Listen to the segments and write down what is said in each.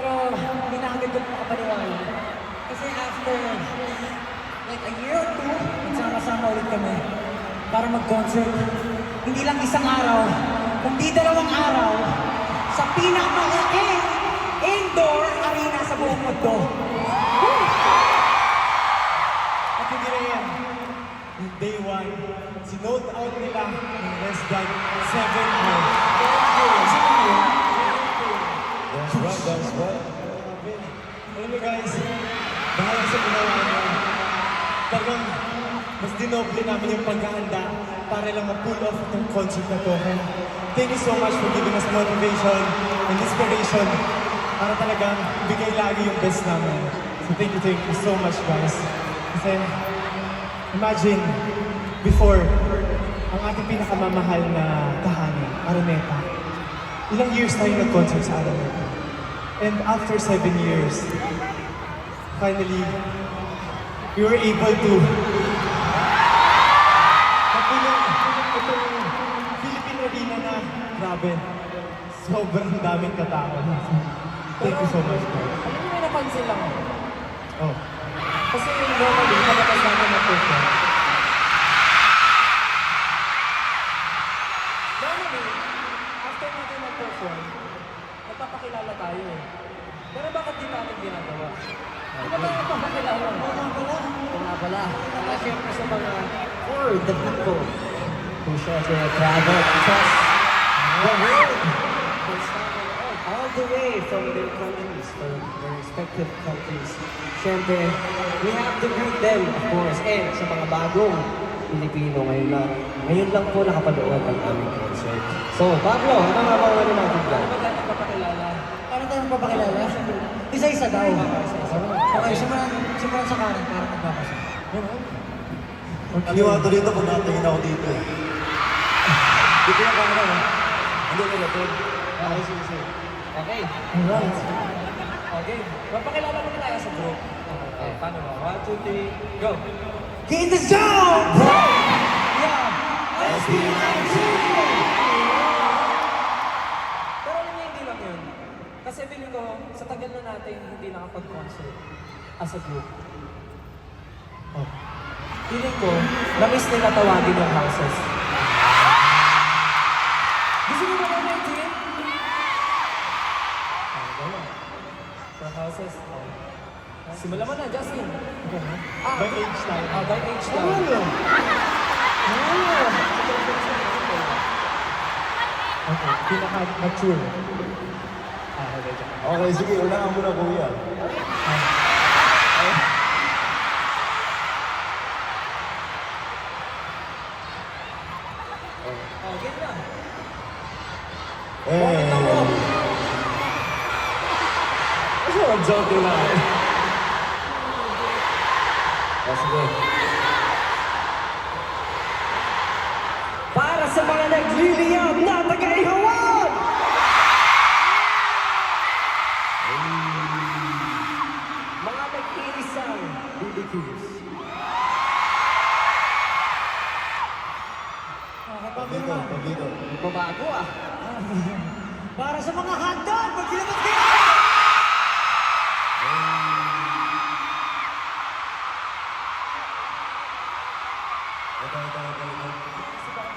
Pero hindi na agad ko. Kasi after like a year or two, nagsama-sama ulit kami para mag-concert. Hindi lang isang araw, kundi dalawang araw sa pinakamalaking indoor arena sa buong mundo. At hindi na yan. Yung day one, sinold out nila in less than seven years. That's right, that's right. Alam mo guys, dahil sa ginawa niyo, talagang mas dinoble namin yung paghahanda para lang ma-pull off itong concert na to. Thank you so much for giving us motivation and inspiration para talagang bigay lagi yung best namin. So thank you, thank you so much guys. Kasi imagine, before, ang ating pinakamamahal na tahanan, Araneta, ilang years tayo nag-concert sa Araneta. And after seven years, finally, we were able to Napulong itong Philippine Arena na grabe. Sobrang daming katao. Thank you so much, guys. Alam mo, may napansin lang ako. Oh. Kasi normally, kapag namin nag-perform, normally, after natin mag-perform, nagpapakilala tayo eh. Pero bakit di natin ginagawa? Di ba tayo nagpapakilala? Oo nga pala. Oo nga pala. Kaya siyempre sa mga for people who share their travel, trust, the world, from somewhere else, all the way from their countries, from their respective countries. Siyempre, we have to greet them, of course, and sa mga bagong Pilipino ngayon lang. Ngayon lang po nakapanood ang aming concert. So, Pablo, ano nga ba ano natin dyan? Ano tayo nagpapakilala? Paano tayo magpapakilala? Isa-isa daw. Okay, simulan, simulan sa kanan para magbabasa. Aliwato dito kung natingin ako dito. Dito yung camera, no? Hindi ko lapod. Okay, sige, sige. Okay. Alright. Okay. Magpakilala muna tayo sa group. Okay. Paano ba? One, two, three, go! Get the zone! Yeah! Pero alam niyo, hindi lang yun. Kasi feeling ko, sa tagal na natin hindi nakapag-concert as a group. Oh. Feeling ko, na-miss nila tawagin yung houses. Gusto niyo ba na yung team? Ah, gano'n. For houses. Oh. Simulan mo na, Justin. Ah, By age tayo. Ah, by age daw. Okay, pinaka-mature. Ah, okay, okay. Okay, sige, unahan mo na kuya. Oh, game na. Eh. Na eh. Oh, sige. Para sa mga nagliliyab na tagaihawan! Mga nag-iisang BBQs. Pabito. Babago ah. Para sa mga hotdog, magsilabas kayo!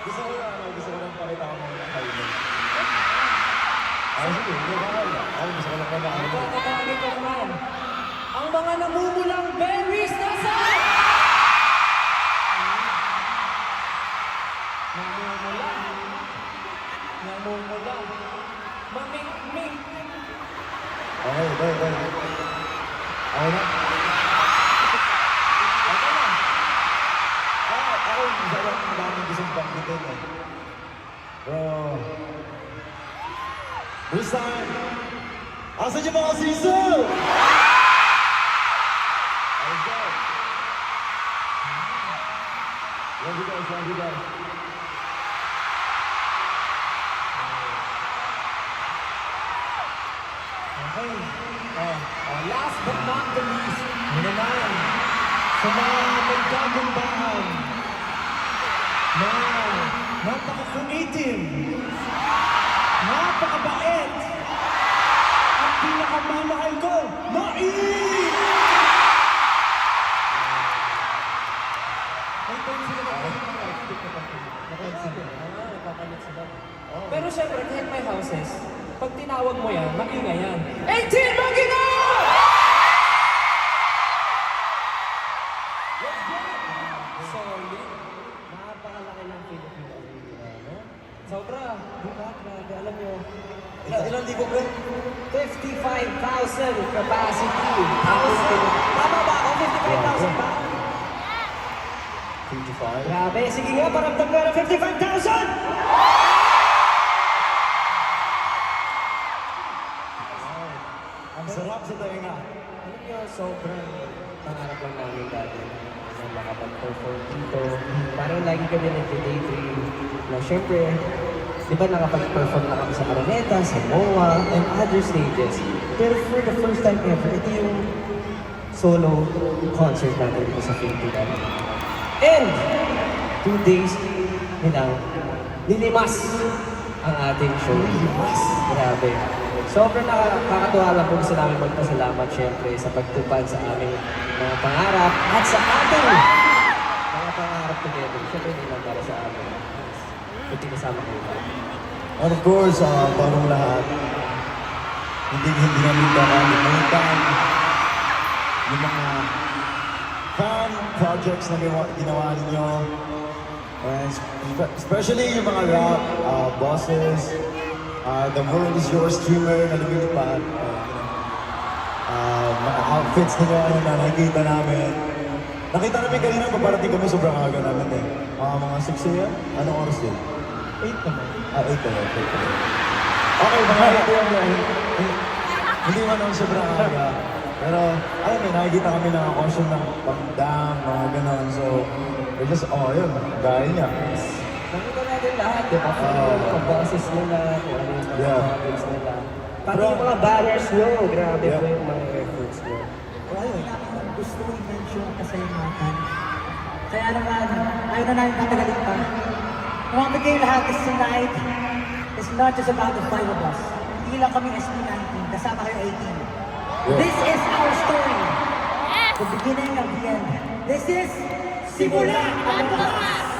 Gusto ko na, ano, gusto ko lang pakita ko mga highlight. Ah, sige, hindi ko kaya. Ako gusto ko lang pakita ko. Tatawagin ko naman. Ang mga namumulang berries na sa... Namumula. Namumula. Mamik-mik. Okay, okay, okay. Okay na. Banggitin eh. Bro. This time, asan yung mga siso? Let's go. Love you guys, love you guys. Oh, oh, last but not the least, Yun naman, sa mga magkagumbahan na napaka-creative, napakabait, at pinakamamahal 55. Grabe, sige nga, paramdam nga ng 55,000! Ang sarap sa tainga. Alam nyo, sobrang pangarap lang namin dati na makapag-perform dito. Parang lagi kami nag-daydream na syempre, di ba nakapag-perform na kami sa Araneta, sa MOA, and other stages. Pero for the first time ever, ito yung solo concert natin dito sa Philippines. And, two days, know, nilimas ang ating show. Nilimas? Grabe. Sobrang nakakatuwa lang po gusto namin magpasalamat syempre sa pagtupad sa aming mga pangarap at sa ating mga pangarap together. Syempre hindi lang para sa amin. Kundi kasama kayo. And of course, uh, parang lahat, hindi hindi namin kakalimutan yung mga fan projects na ginawa, ginawa ninyo. And spe- especially yung mga rap, uh, bosses, uh, The World is Your streamer na lumilipad. Uh, mga outfits ninyo na nakikita namin. Nakita namin kanina paparating kami sobrang aga namin eh. Uh, mga 6 a.m. Anong oras din? 8 naman. Ah, 8 naman. 8 naman. Okay, mga 8 a.m. Hindi man naman sobrang aga. Pero, alam mo, nakikita kami na caution ng pagdam, mga ganon. So, we're just, oh, yun, dahil niya. Nakita natin lahat, di ba? Yung mga bosses nila, kung ano yung mga Yeah. topics nila. Pati Bro. yung mga banners nyo, grabe Yeah. po yung mga efforts nyo. Ayun. Gusto ko i-mention kasalimatan. Kaya naman, ayaw na namin patagalin pa. Umamigay lahat kasi tonight is not just about the five of us. Hindi lang kami SB19, kasama kayo 18. Yeah. This is our story. The beginning of the end. This is Simula ang Wakas!